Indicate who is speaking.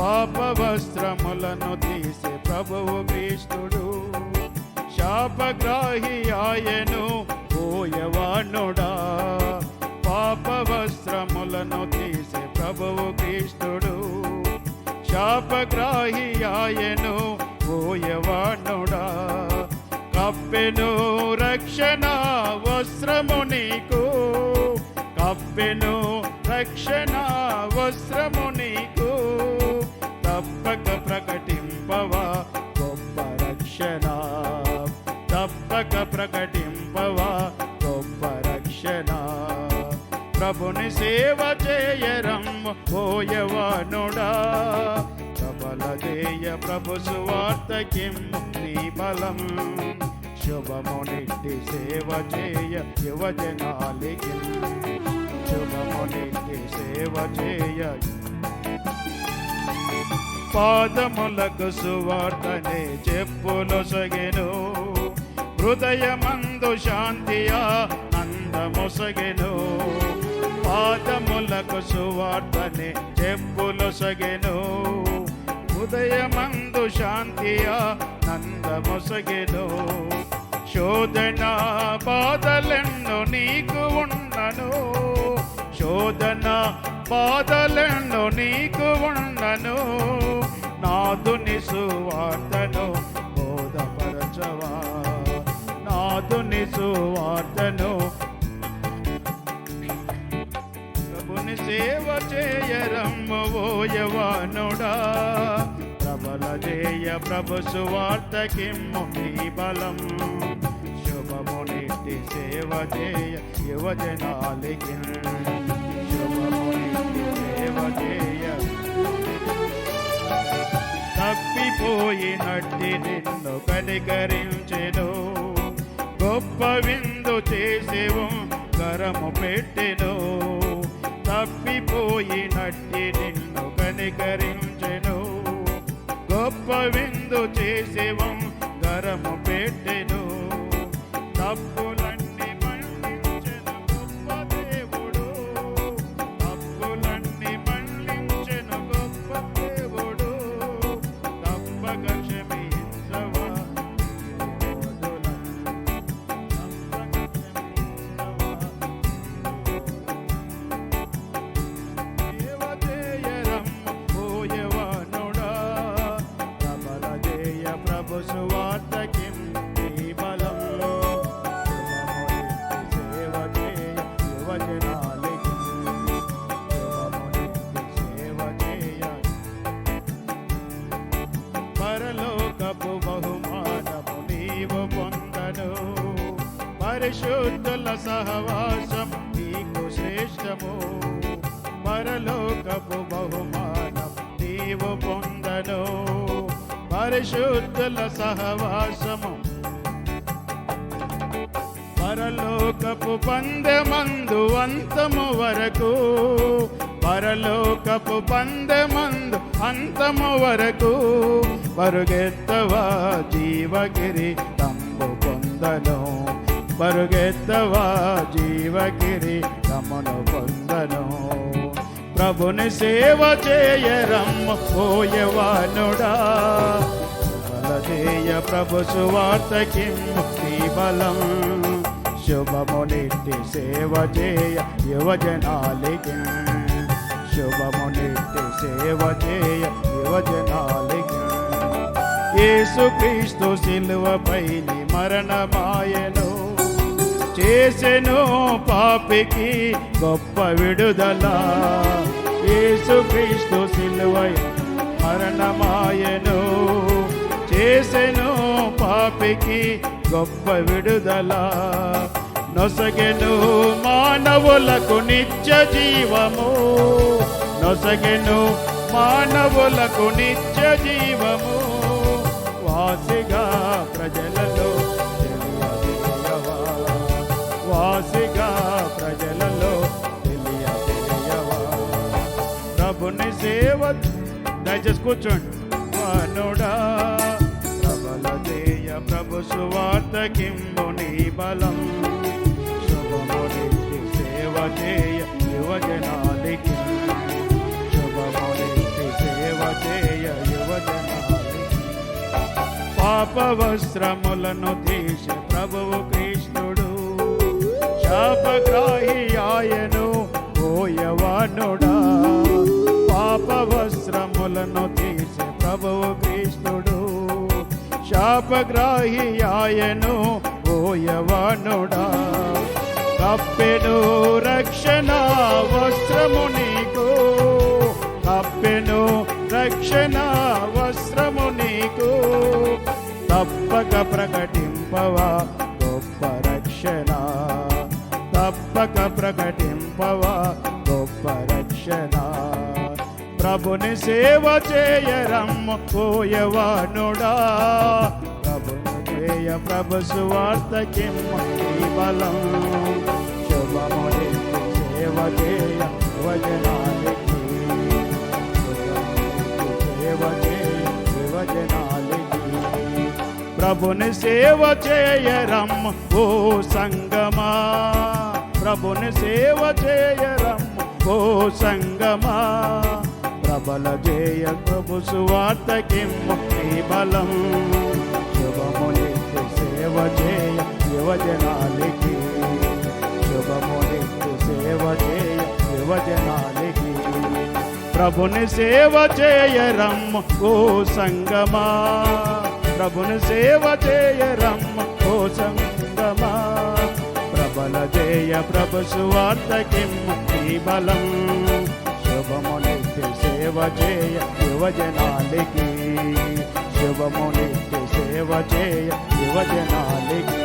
Speaker 1: పాప వస్త్రములను తీసే ప్రభువు క్రీస్తుడు. శాపగ్రాహి ఆయను పోయవాణుడా పాప వస్త్రములను తీసే ప్రభువు క్రీస్తుడు. శాపగ్రాహి ఆయను పోయవాణుడా కప్పెను రక్షణ వస్త్రము నీకు. కప్పెను రక్షణ వస్త్రము నీకు. తప్పక ప్రకటింపవా? గొప్ప రక్షణ. తప్పక ప్రకటింపవా? గొప్ప రక్షణ. ప్రభుని సేవ చేయరమ్మ పోయవానుడా ప్రబల జయ ప్రభు సువార్తకిం నీ బలం. శుభమునిట్టి సేవ చేయ యువజనాలికి. శుభమునిట్టి సేవ చేయ పాదములకు సువార్తనే చెప్పులొసగెను హృదయమందు శాంతియా నందమొసగెను పాదములకు సువార్తనే చెప్పులొసగెను హృదయమందు శాంతియా నందముసగెను శోధన బాధలెన్ను నీకు ఉన్నను. శోధన బాధలెన్నో నీకు ఉన్నను నాదుని సువార్తను బోధపరచవా. నాదుని సువార్తను ప్రభుని సేవ చేయరమ్మోయవానుడా ప్రబల జయ ప్రభు సువార్తకిమ్ము నీ బలం. శుభమునిట్టి సేవ చేయ యువజనాలికి. పోయినట్టి నిన్ను కనికరించెను. గొప్ప విందు చేసేవు కరము పెట్టెను. తప్పిపోయినట్టి నిన్ను కనికరించెను. గొప్ప విందు చేసేవం గరము పెట్టెను. తప్పు పరిశుద్ధుల సహవాసం నీకు శ్రేష్టము. పరలోకపు బహుమానం నీవు పొందను. పరిశుద్ధుల సహవాసము పరలోకపు పందెమందు అంతము వరకు. పరలోకపు పందెమందు అంతము వరకు. పరుగెత్తవా జీవగిరి తంబు పొందను. పరుగెత్తవా జీవగిరి తమను పొందను. ప్రభుని సేవ చేయరమ్మ పోయవానుడా బలదేయ ప్రభు సువార్తకి ముక్తి బలం. శుభమునిట్టి సేవ చేయ యువజనాలికి. శుభమునిట్టి సేవ చేయ యువజనాలికి. యేసుక్రీస్తు సిలువపై మరణమాయను. చేసెను పాపికి గొప్ప విడుదల. యేసుక్రీస్తు సిలువై మరణమాయను. చేసెను పాపికి గొప్ప విడుదల. నొసగెను మానవులకు నిత్య జీవము. నొసగెను మానవులకు నిత్య జీవము. వాసిగా ప్రజల చేసి కూర్చోండి. వనుడా ప్రబల దేయ ప్రభు సువార్త కింబుని బలం. శుభముని సేవ చేయ యువజనాలికి శుభముని సేవ చేయ పాప వస్త్రములను తీసి ప్రభువు కృష్ణుడు. శాపగ్రాహి ఆయను పోయవనుడా. పాపవస్త్రములను తీసి ప్రభువు కృష్ణుడు శాపగ్రాహి ఆయను ఓయవనుడా కప్పెను రక్షణ వస్త్రము నీకు. కప్పెను రక్షణ వస్త్రము నీకు. తప్పక ప్రకటింపవా ప్రభుని సేవ చేయరమ్మ పోయవానుడా ప్రభుని చేయ ప్రభు సువార్తకి బలం. శుభముని సేవ చేయ వచనాలికి సేవ చేయ వచనాలికి ప్రభుని సేవ చేయరమ్మ ఓ సంగమా. ప్రభుని సేవ చేయరమ్మ ఓ సంగమా. ప్రబల జయ ప్రభు సువార్తకి ముక్తి బలం శుభముని సేవ చేయ యువజనాలికి శుభముని సేవ చేయ యువజనాలికి ప్రభుని సేవ చేయరమ్మ ఓ సంగమా ప్రభుని సేవ చేయరమ్మ ఓ సంగమా ప్రబల జయ ప్రభు సువార్తకి ముక్తి బలం సేవ చేయ యువజనాలికి. శుభముని సేవ చేయ యువజనాలకి.